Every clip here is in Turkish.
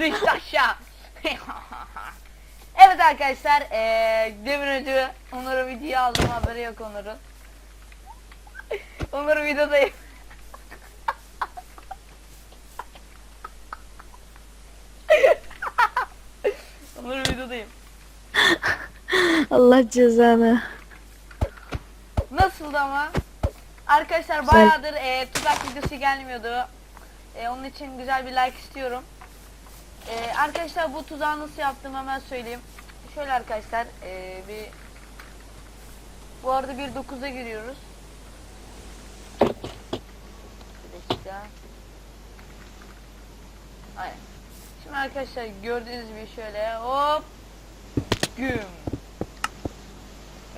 düştü aşağı. evet arkadaşlar ee, demin önce Onur'u videoya aldım haberi yok Onur'un. Onur videodayım. Onur videodayım. Allah cezanı. Nasıldı ama? Arkadaşlar bayağıdır e, tuzak videosu gelmiyordu. E, onun için güzel bir like istiyorum. Eee, arkadaşlar bu tuzağı nasıl yaptım hemen söyleyeyim. Şöyle arkadaşlar eee, bir bu arada bir 9'a giriyoruz. Bir dakika. Aynen. Şimdi arkadaşlar gördüğünüz gibi şöyle hop güm.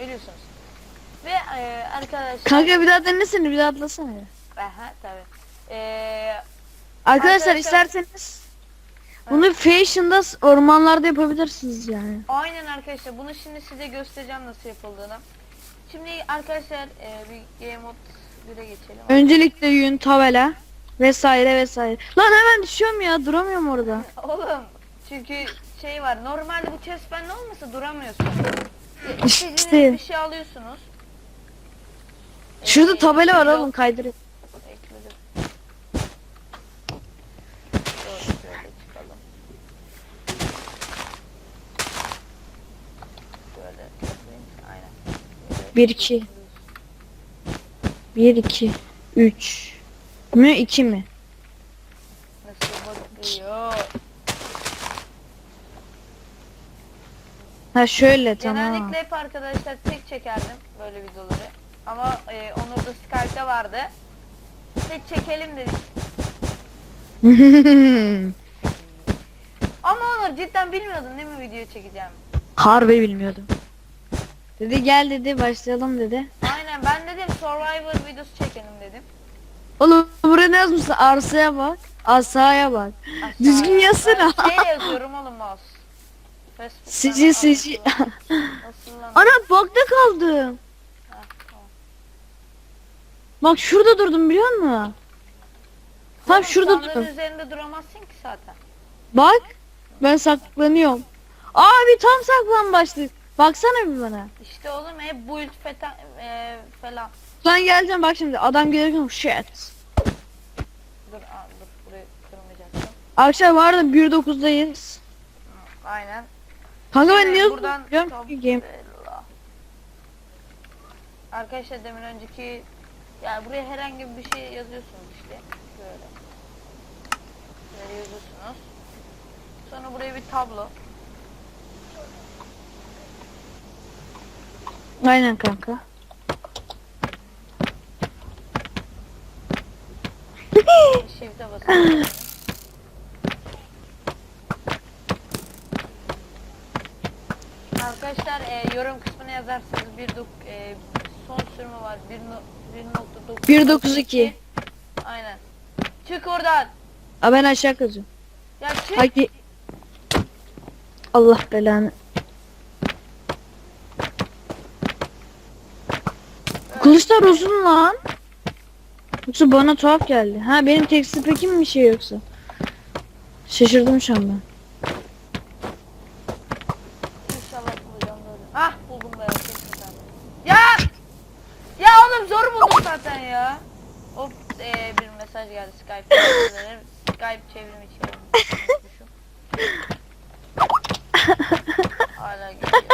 Ölüyorsunuz. Ve eee, arkadaşlar Kanka bir daha denesene bir daha atlasana ya. Aha tabii. Eee Arkadaşlar Arkadaşlar- isterseniz bunu fashion'da ormanlarda yapabilirsiniz yani. aynen arkadaşlar bunu şimdi size göstereceğim nasıl yapıldığını. Şimdi arkadaşlar eee, bir game mode 1'e geçelim. Öncelikle yün, tabela vesaire vesaire. Lan hemen düşüyorum ya duramıyorum orada. Oğlum çünkü şey var normalde bu chest bende olmasa duramıyorsun. E, İşte. Bir şey alıyorsunuz. Şurada Eee, tabela var yok, oğlum kaydırın. 1 2 1 2 3 mü 2 mi? Ha şöyle tamam. Genellikle hep arkadaşlar tek çekerdim böyle videoları. Ama e, Onur da Skype'da vardı. Tek çekelim dedik. Ama Onur cidden bilmiyordun değil mi video çekeceğim? Harbi bilmiyordum. Dedi gel dedi başlayalım dedi. Aynen ben dedim Survivor videosu çekelim dedim. Oğlum buraya ne yazmışsın? Arsaya bak. Asaya bak. Aşağı- Düzgün yazsana. Ben şey yazıyorum oğlum mouse. Sici sici. Ana bakta kaldım. Bak şurada durdum biliyor musun? Tam şurada durdum. üzerinde duramazsın ki zaten. Bak. Ben saklanıyorum. Abi tam saklan başlık. Baksana bir bana. İşte oğlum hep build feta, e, falan. Sen geleceğim bak şimdi. Adam gelirken shit. Dur, aa, dur burayı kırmayacaktım. Akşam vardı 1.9'dayız. Aynen. Kanka ben niye buradan biliyorum ki game. Arkadaşlar demin önceki yani buraya herhangi bir şey yazıyorsunuz işte böyle. Böyle yazıyorsunuz. Sonra buraya bir tablo. Aynen kanka. Shift'e basıyorsunuz. Arkadaşlar e, yorum kısmına yazarsanız bir dok, e, son sürümü var 1.9 1.92. Aynen. Çık oradan. Aa ben aşağı kazıyorum. Ya çık. Hadi. Allah belanı. Kılıçlar uzun lan. Yoksa bana tuhaf geldi. Ha benim tekstil pekim mi şey yoksa? Şaşırdım şu an ben. İnşallah bulacağım böyle. Ah buldum ben. Ya! Ya oğlum zor buldum zaten ya. Hop e, bir mesaj geldi Skype. Skype çevrim içi. Hala geliyor.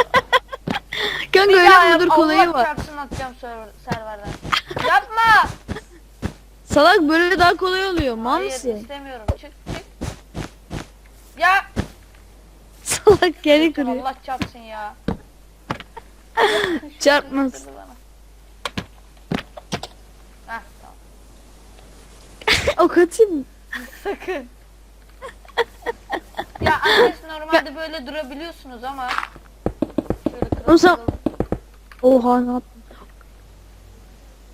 Kanka öyle daha mi yap, dur kolayı Allah var. çarpsın atacağım server, serverden. Yapma! Salak böyle daha kolay oluyor. Mal Hayır mısın? istemiyorum. Çık çık. Ya! Salak geri Lütfen kırıyor. Allah çarpsın ya. Çarpmaz. Şunu bana. Heh tamam. O atayım mı? Sakın. ya arkadaşlar normalde böyle durabiliyorsunuz ama şöyle kıralım. Oğlum sen- kıralım. Oha ne yaptın?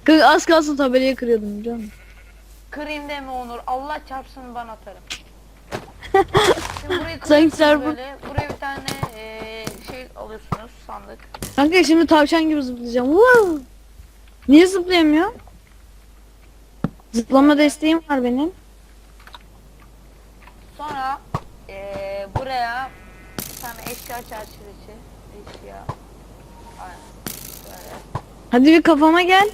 Kanka az kalsın tabelayı kırıyordum musun? Kırayım deme Onur. Allah çarpsın ben atarım. Şimdi burayı Sanki server- böyle. Buraya bir tane eee, şey alıyorsunuz sandık. Kanka şimdi tavşan gibi zıplayacağım. Wow. Niye zıplayamıyor? Zıplama desteğim var benim. Sonra eee, buraya bir tane eşya çerçevesi. Eşya. Aynen. Böyle. Hadi bir kafama gel.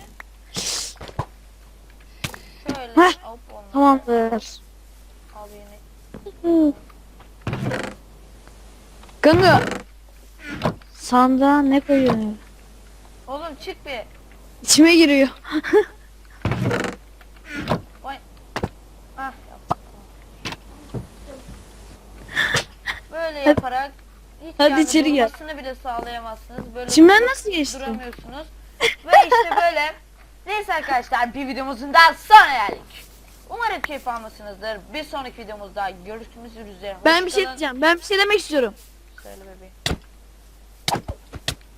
Şöyle. Heh, Hop onları Tamamdır. Al. Kanka. Sandığa ne koyuyorsun? Oğlum çık bir. İçime giriyor. Ah. Böyle yaparak hiç Hadi içeri gel. bile sağlayamazsınız. Böyle İçimden dur- nasıl geçtin? Duramıyorsunuz. Ve işte böyle. Neyse arkadaşlar bir videomuzun daha sonuna geldik. Umarım keyif almışsınızdır. Bir sonraki videomuzda görüşmek üzere. Ben bir şey diyeceğim. Ben bir şey demek istiyorum. Söyle bebeğim.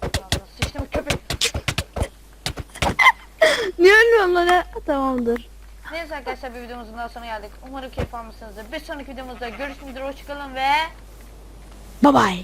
Ağzına Sıçtım köpek. Niye ölmüyorum lan ha? Tamamdır. Neyse arkadaşlar bir videomuzun daha sonuna geldik. Umarım keyif almışsınızdır. Bir sonraki videomuzda görüşmek üzere. Hoşçakalın ve Bye bye.